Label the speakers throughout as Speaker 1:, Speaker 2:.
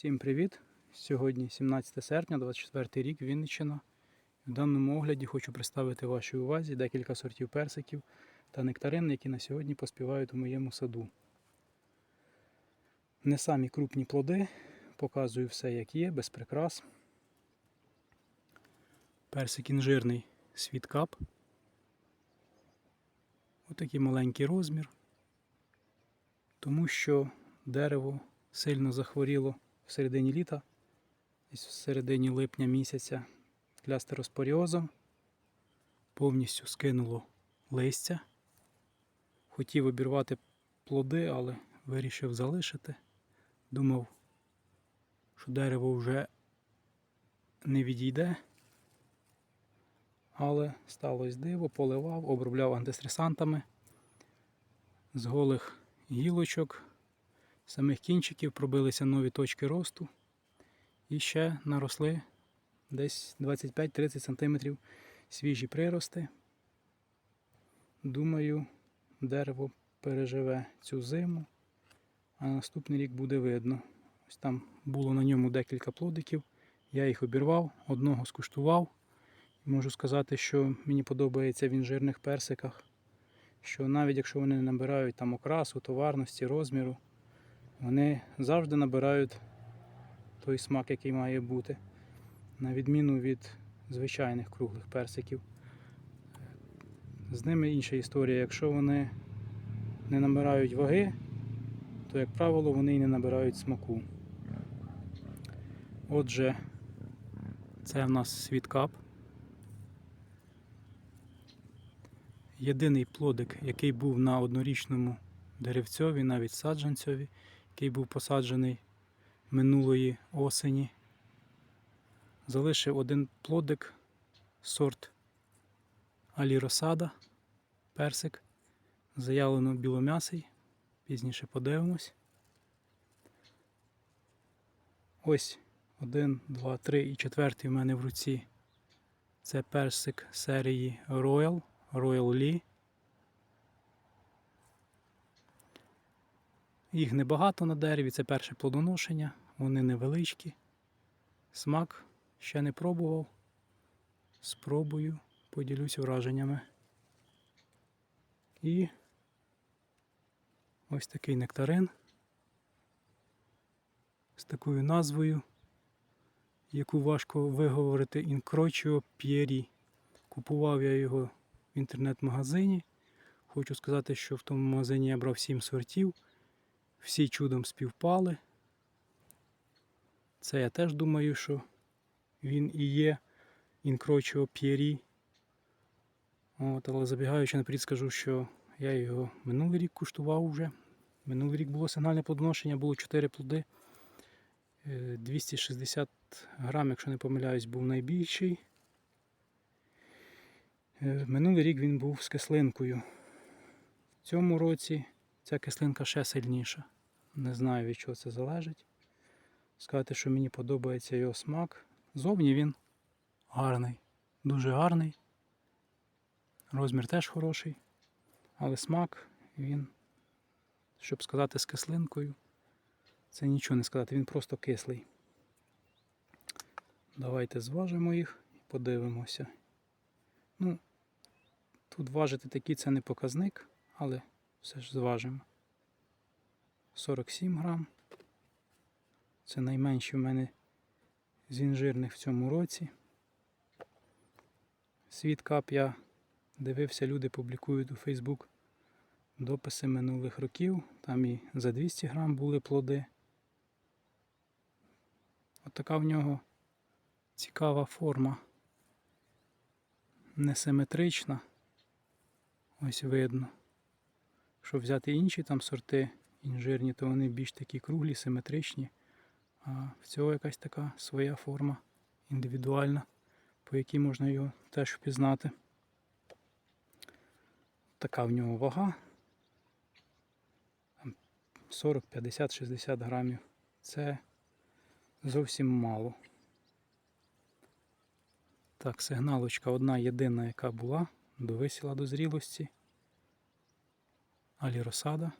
Speaker 1: Всім привіт! Сьогодні 17 серпня, 24 рік, Вінниччина. В даному огляді хочу представити вашій увазі декілька сортів персиків та нектарин, які на сьогодні поспівають у моєму саду. Не самі крупні плоди, показую все як є, без прикрас. Персик інжирний світкап. Отакий маленький розмір, тому що дерево сильно захворіло в середині літа, десь в середині липня місяця клястероспоріозом. Повністю скинуло листя. Хотів обірвати плоди, але вирішив залишити. Думав, що дерево вже не відійде. Але сталося диво, поливав, обробляв антистресантами з голих гілочок самих кінчиків пробилися нові точки росту і ще наросли десь 25-30 см свіжі прирости. Думаю, дерево переживе цю зиму, а наступний рік буде видно. Ось там було на ньому декілька плодиків, я їх обірвав, одного скуштував. Можу сказати, що мені подобається в інжирних персиках, що навіть якщо вони не набирають там окрасу, товарності, розміру, вони завжди набирають той смак, який має бути, на відміну від звичайних круглих персиків. З ними інша історія. Якщо вони не набирають ваги, то, як правило, вони і не набирають смаку. Отже, це в нас світкап. Єдиний плодик, який був на однорічному деревцьові, навіть саджанцьові, який був посаджений минулої осені. Залишив один плодик, сорт Аліросада, персик, заявлено білом'ясий, пізніше подивимось. Ось один, два, три і четвертий в мене в руці. Це персик серії Royal, Royal Lee. Їх небагато на дереві, це перше плодоношення, вони невеличкі. Смак ще не пробував. Спробую, поділюсь враженнями. І ось такий нектарин з такою назвою, яку важко виговорити Інкрочіо П'єрі. Купував я його в інтернет-магазині. Хочу сказати, що в тому магазині я брав 7 сортів. Всі чудом співпали. Це я теж думаю, що він і є інкрочіо П'єрі. От, Але забігаючи наперед, скажу, що я його минулий рік куштував вже. Минулий рік було сигнальне плодоношення, було 4 плоди. Е, 260 грам, якщо не помиляюсь, був найбільший. Е, Минулий рік він був з кислинкою. В цьому році ця кислинка ще сильніша. Не знаю від чого це залежить. Сказати, що мені подобається його смак. Зовні він гарний, дуже гарний. Розмір теж хороший. Але смак він, щоб сказати, з кислинкою, це нічого не сказати, він просто кислий. Давайте зважимо їх і подивимося. Ну, тут важити такі це не показник, але все ж зважимо. 47 грам. Це найменші в мене з інжирних в цьому році. Світ кап я дивився, люди публікують у Facebook дописи минулих років. Там і за 200 грам були плоди. От така в нього цікава форма. Несиметрична. Ось видно. Якщо взяти інші там сорти інжирні, то вони більш такі круглі, симетричні. А в цього якась така своя форма індивідуальна, по якій можна його теж впізнати. Така в нього вага. 40, 50, 60 грамів. Це зовсім мало. Так, сигналочка одна єдина, яка була, довисіла до зрілості. Аліросада.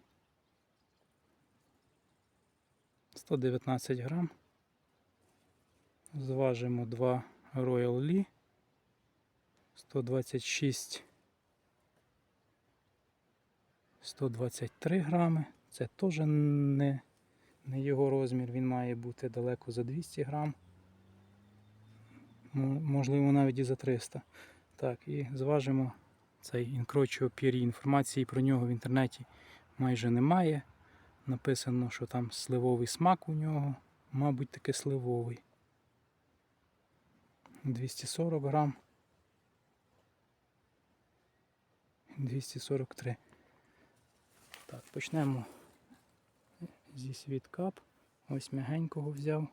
Speaker 1: 119 грам. Зважимо 2 Royal Lee. 126 123 грами. Це теж не, не його розмір, він має бути далеко за 200 грам. Можливо, навіть і за 300. Так, і зважимо цей інкрочо пірі. Інформації про нього в інтернеті майже немає. Написано, що там сливовий смак у нього. Мабуть, таки сливовий. 240 грам. 243. Так, почнемо зі світкап. Ось м'ягенького взяв.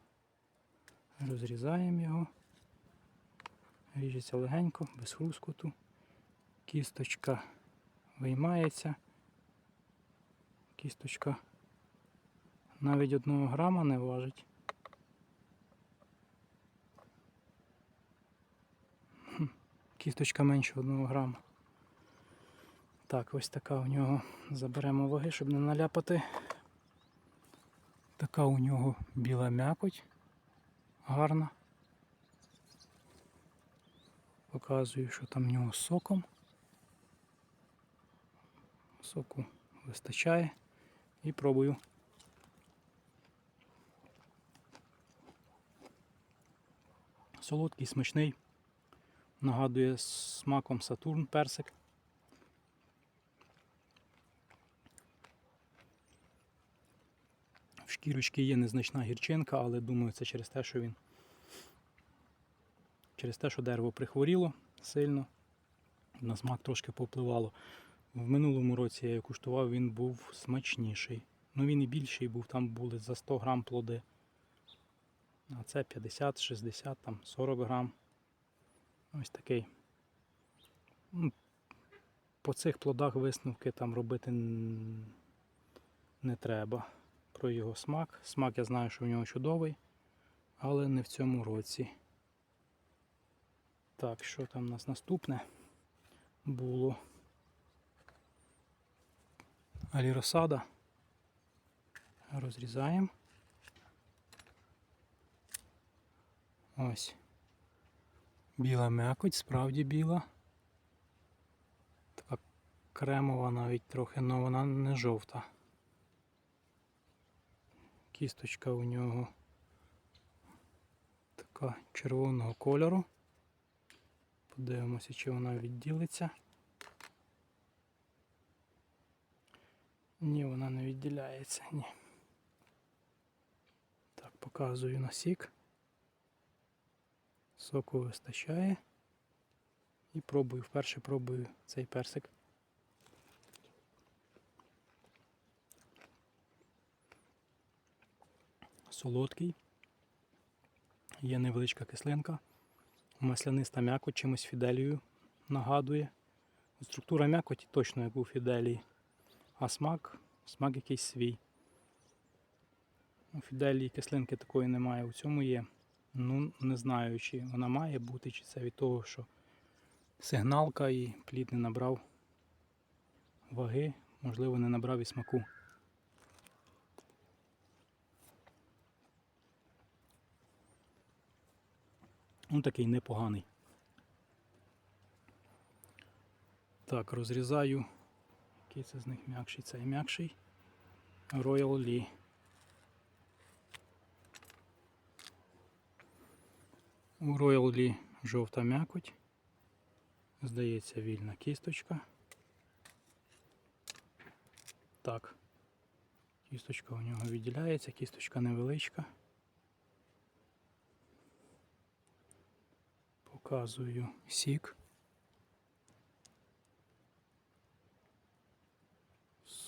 Speaker 1: Розрізаємо його. Ріжеться легенько, без хрускоту. Кісточка виймається. Кісточка навіть одного грама не важить. Кісточка менше одного грама. Так, ось така у нього. Заберемо ваги, щоб не наляпати. Така у нього біла м'якоть. Гарна. Показую, що там в нього соком. Соку вистачає. І пробую. Солодкий, смачний. Нагадує смаком Сатурн персик. В шкірочці є незначна гірчинка, але думаю, це через те, що він через те, що дерево прихворіло сильно, на смак трошки попливало. В минулому році я його куштував, він був смачніший. Ну він і більший був, там були за 100 грам плоди. А це 50, 60, там 40 грам. Ось такий. Ну, по цих плодах висновки там робити не треба. Про його смак. Смак я знаю, що в нього чудовий, але не в цьому році. Так, що там у нас наступне було? Аліросада. Розрізаємо. Ось. Біла м'якоть, справді біла. Така кремова навіть трохи, але вона не жовта. Кісточка у нього така червоного кольору. Подивимося, чи вона відділиться. Ні, вона не відділяється, ні. Так, показую на сік. Соку вистачає. І пробую, вперше пробую цей персик. Солодкий. Є невеличка кислинка. Масляниста м'якоть чимось фіделію нагадує. Структура м'якоті точно як у фіделії. А смак, смак якийсь свій. У фіделії кислинки такої немає. У цьому є. Ну, не знаю, чи вона має бути, чи це від того, що сигналка і плід не набрав ваги, можливо, не набрав і смаку. Ну, такий непоганий. Так, розрізаю. Який це з них м'якший? Цей м'якший. Royal Lee. У Royal Lee жовта м'якоть. Здається, вільна кісточка. Так. Кісточка у нього відділяється, кісточка невеличка. Показую сік.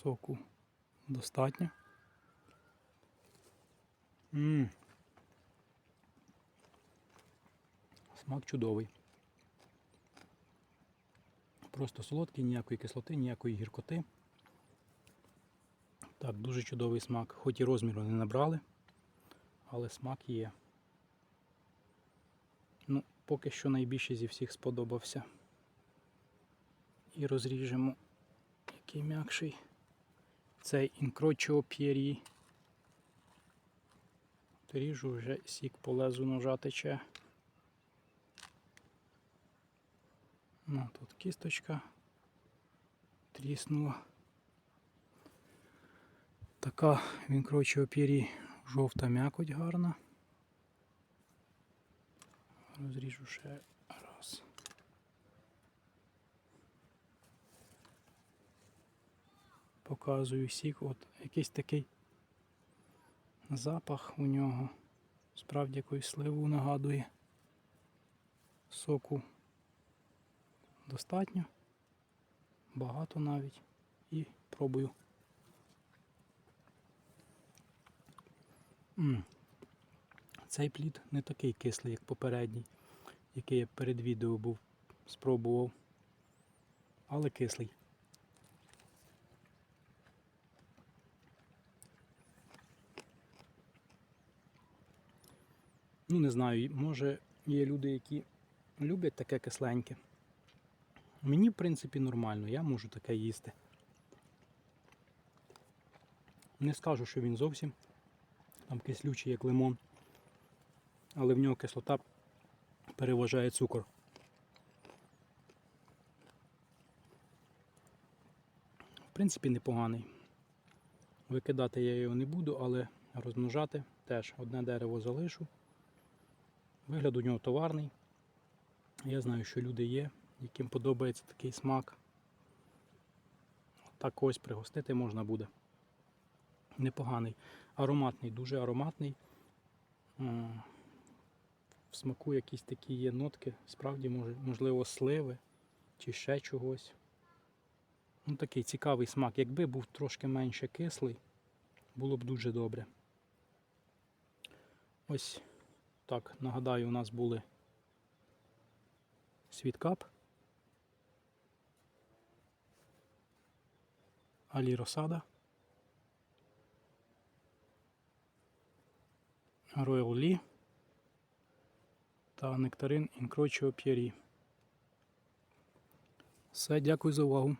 Speaker 1: Соку достатньо. М. Смак чудовий. Просто солодкий, ніякої кислоти, ніякої гіркоти. Так, дуже чудовий смак. Хоч і розміру не набрали, але смак є. Ну, поки що найбільше зі всіх сподобався. І розріжемо, який м'якший. Цей інкрочо п'єрі. Ріжу вже сік по лезу ножа тече. Ну, тут кісточка тріснула. Така він, коротше, опірі жовта м'якоть гарна. Розріжу ще Показую сік. От якийсь такий запах у нього. Справді якусь сливу нагадує. Соку достатньо. Багато навіть. І пробую. М. Цей плід не такий кислий, як попередній, який я перед відео був спробував. Але кислий. Ну, не знаю, може є люди, які люблять таке кисленьке. Мені, в принципі, нормально, я можу таке їсти. Не скажу, що він зовсім там кислючий, як лимон, але в нього кислота переважає цукор. В принципі, непоганий. Викидати я його не буду, але розмножати теж одне дерево залишу. Вигляд у нього товарний. Я знаю, що люди є, яким подобається такий смак. Так ось пригостити можна буде. Непоганий. Ароматний, дуже ароматний. В смаку якісь такі є нотки, справді, можливо, сливи чи ще чогось. Ну, такий цікавий смак. Якби був трошки менше кислий, було б дуже добре. Ось так, нагадаю, у нас були світкап, Алі Росада, Роял Лі та Нектарин Інкрочіо П'єрі. Все, дякую за увагу.